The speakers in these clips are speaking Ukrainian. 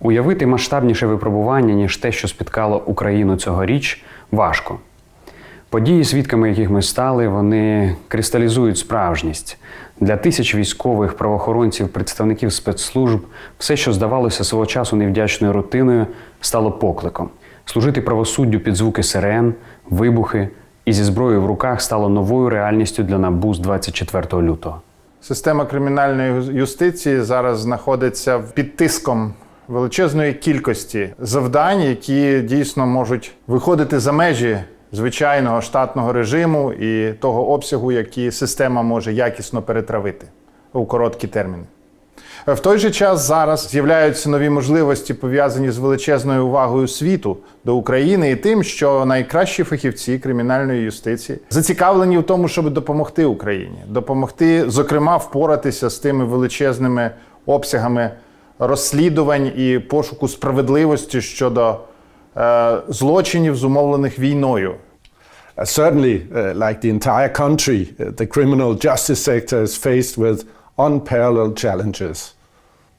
Уявити масштабніше випробування, ніж те, що спіткало Україну цьогоріч, важко. Події, свідками яких ми стали, вони кристалізують справжність. Для тисяч військових, правоохоронців, представників спецслужб все, що здавалося свого часу невдячною рутиною, стало покликом. Служити правосуддю під звуки сирен, вибухи і зі зброєю в руках стало новою реальністю для НАБУ з 24 лютого. Система кримінальної юстиції зараз знаходиться під тиском величезної кількості завдань, які дійсно можуть виходити за межі звичайного штатного режиму і того обсягу, який система може якісно перетравити у короткі терміни. В той же час зараз з'являються нові можливості, пов'язані з величезною увагою світу до України і тим, що найкращі фахівці кримінальної юстиції зацікавлені в тому, щоб допомогти Україні, допомогти, зокрема, впоратися з тими величезними обсягами розслідувань і пошуку справедливості щодо е, злочинів, зумовлених війною. Uh, certainly, uh, like the entire country, uh, the criminal justice sector is faced with unparalleled challenges.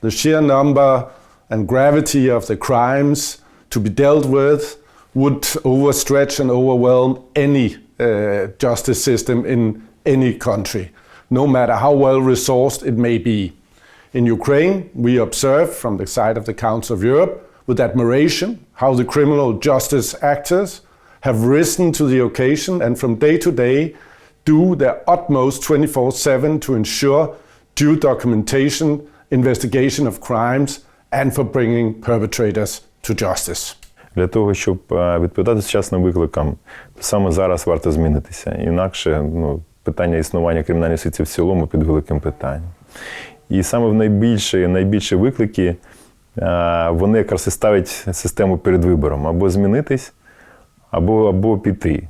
The sheer number and gravity of the crimes to be dealt with would overstretch and overwhelm any uh, justice system in any country, no matter how well resourced it may be. In Ukraine, we observe from the side of the Council of Europe with admiration how the criminal justice actors have risen to the occasion and from day to day do their utmost 24 7 to ensure due documentation, investigation of crimes, and for bringing perpetrators to justice. Для того, щоб е, відповідати сучасним викликам, саме зараз варто змінитися. Інакше ну, питання існування кримінальної юстиції в цілому під великим питанням. І саме в найбільші, найбільші виклики е, вони якраз і ставлять систему перед вибором або змінитись, або, або піти.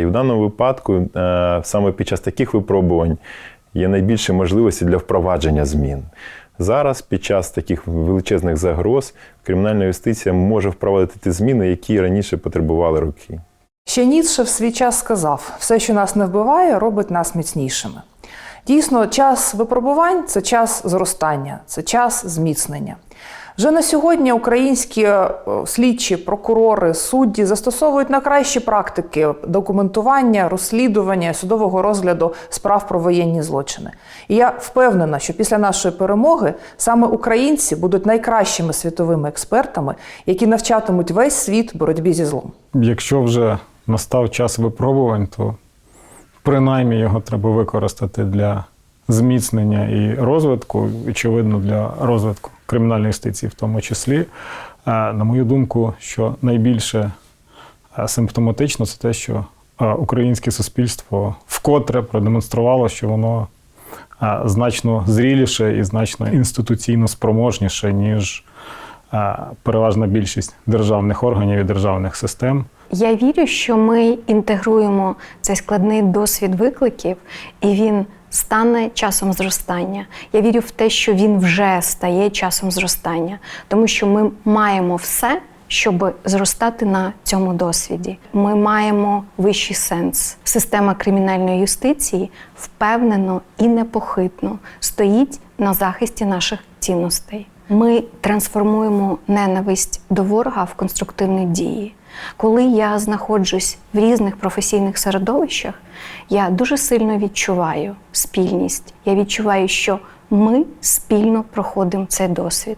І в даному випадку, е, саме під час таких випробувань, є найбільші можливості для впровадження змін. Зараз, під час таких величезних загроз, кримінальна юстиція може впровадити ті зміни, які раніше потребували роки. Ще Ніцше в свій час сказав: все, що нас не вбиває, робить нас міцнішими. Дійсно, час випробувань це час зростання, це час зміцнення. Вже на сьогодні українські е, слідчі, прокурори, судді застосовують найкращі практики документування, розслідування, судового розгляду справ про воєнні злочини. І я впевнена, що після нашої перемоги саме українці будуть найкращими світовими експертами, які навчатимуть весь світ боротьбі зі злом. Якщо вже настав час випробувань, то принаймні його треба використати для зміцнення і розвитку, очевидно, для розвитку кримінальної юстиції в тому числі. Е, На мою думку, що найбільше е, симптоматично це те, що е, українське суспільство вкотре продемонструвало, що воно значно зріліше і значно інституційно спроможніше, ніж переважна більшість державних органів і державних систем. Я вірю, що ми інтегруємо цей складний досвід викликів, і він стане часом зростання. Я вірю в те, що він вже стає часом зростання, тому що ми маємо все, щоб зростати на цьому досвіді. Ми маємо вищий сенс. Система кримінальної юстиції впевнено і непохитно стоїть на захисті наших цінностей. Ми трансформуємо ненависть до ворога в конструктивні дії. Коли я знаходжусь в різних професійних середовищах, я дуже сильно відчуваю спільність. Я відчуваю, що ми спільно проходимо цей досвід.